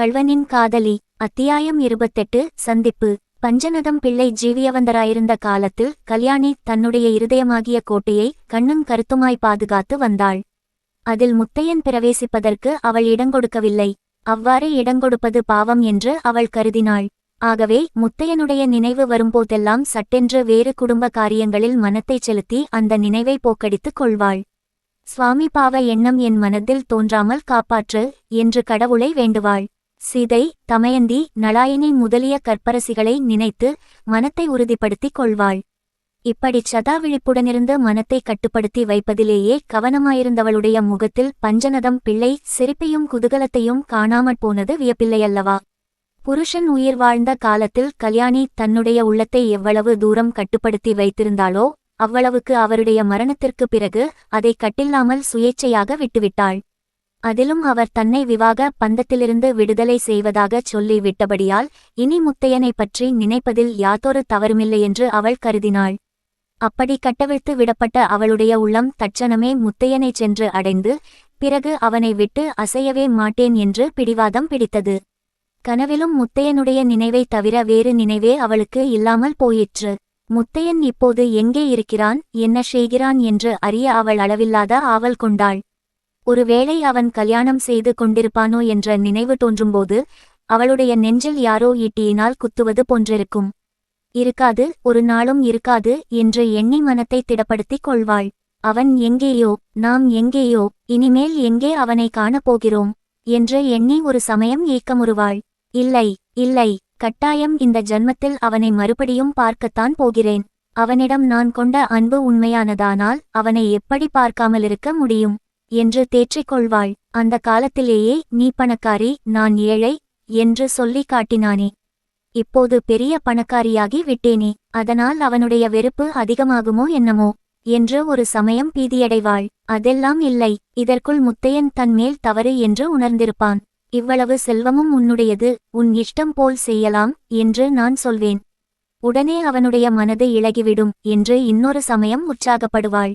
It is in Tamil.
கள்வனின் காதலி அத்தியாயம் இருபத்தெட்டு சந்திப்பு. பஞ்சநதம் பிள்ளை ஜீவியவந்தராயிருந்த காலத்தில் கல்யாணி தன்னுடைய இருதயமாகிய கோட்டையை கண்ணும் கருத்துமாய் பாதுகாத்து வந்தாள். அதில் முத்தையன் பிரவேசிப்பதற்கு அவள் இடங்கொடுக்கவில்லை அவ்வாறு இடங்கொடுப்பது பாவம் என்று அவள் கருதினாள். ஆகவே முத்தையனுடைய நினைவு வரும்போதெல்லாம் சட்டென்று வேறு குடும்ப காரியங்களில் மனத்தைச் செலுத்தி அந்த நினைவை போக்கடித்துக் கொள்வாள். சுவாமி பாவ எண்ணம் என் மனதில் தோன்றாமல் காப்பாற்று என்று கடவுளை வேண்டுவாள். சீதை தமயந்தி நலாயினி முதலிய கற்பரசிகளை நினைத்து மனத்தை உறுதிப்படுத்திக் கொள்வாள். இப்படிச் சதா விழிப்புடனிருந்து மனத்தை கட்டுப்படுத்தி வைப்பதிலேயே கவனமாயிருந்தவளுடைய முகத்தில் பஞ்சநதம் பிள்ளை சிரிப்பையும் குதூகலத்தையும் காணாமற் போனது வியப்பில்லையல்லவா? புருஷன் உயிர் வாழ்ந்த காலத்தில் கல்யாணி தன்னுடைய உள்ளத்தை எவ்வளவு தூரம் கட்டுப்படுத்தி வைத்திருந்தாளோ அவ்வளவுக்கு அவருடைய மரணத்திற்கு பிறகு அதை கட்டில்லாமல் சுயேச்சையாக விட்டுவிட்டாள். அதிலும் அவர் தன்னை விவாக பந்தத்திலிருந்து விடுதலை செய்வதாகச் சொல்லி விட்டபடியால் இனி முத்தையனைப் பற்றி நினைப்பதில் யாதொரு தவறுமில்லை என்று அவள் கருதினாள். அப்படி கட்டவிழ்த்து விடப்பட்ட அவளுடைய உள்ளம் தட்சணமே முத்தையனைச் சென்று அடைந்து பிறகு அவனை விட்டு அசையவே மாட்டேன் என்று பிடிவாதம் பிடித்தது. கனவிலும் முத்தையனுடைய நினைவை தவிர வேறு நினைவே அவளுக்கு இல்லாமல் போயிற்று. முத்தையன் இப்போது எங்கே இருக்கிறான் என்ன செய்கிறான் என்று அறிய அவள் அளவில்லாத ஆவல் கொண்டாள். ஒருவேளை அவன் கல்யாணம் செய்து கொண்டிருப்பானோ என்ற நினைவு தோன்றும்போது அவளுடைய நெஞ்சில் யாரோ ஈட்டியினால் குத்துவது போன்றிருக்கும். இருக்காது ஒரு நாளும் இருக்காது என்று எண்ணி மனத்தை திடப்படுத்திக் கொள்வாள். அவன் எங்கேயோ நாம் எங்கேயோ இனிமேல் எங்கே அவனை காணப்போகிறோம் என்று எண்ணி ஒரு சமயம் ஏக்கமுறுவாள். இல்லை இல்லை கட்டாயம் இந்த ஜன்மத்தில் அவனை மறுபடியும் பார்க்கத்தான் போகிறேன். அவனிடம் நான் கொண்ட அன்பு உண்மையானதானால் அவனை எப்படி பார்க்காமலிருக்க முடியும்? என்று தேற்றிக் கொள்வாள் அந்த காலத்திலேயே நீ பணக்காரி நான் ஏழை என்று சொல்லிக் காட்டினானே. இப்போது பெரிய பணக்காரியாகி விட்டேனே. அதனால் அவனுடைய வெறுப்பு அதிகமாகுமோ என்னமோ என்று ஒரு சமயம் பீதியடைவாள். அதெல்லாம் இல்லை. இதற்குள் முத்தையன் தன்மேல் தவறு என்று உணர்ந்திருப்பான். இவ்வளவு செல்வமும் உன்னுடையது. உன் இஷ்டம் போல் செய்யலாம் என்று நான் சொல்வேன். உடனே அவனுடைய மனது இழகிவிடும் என்று இன்னொரு சமயம் உற்சாகப்படுவாள்.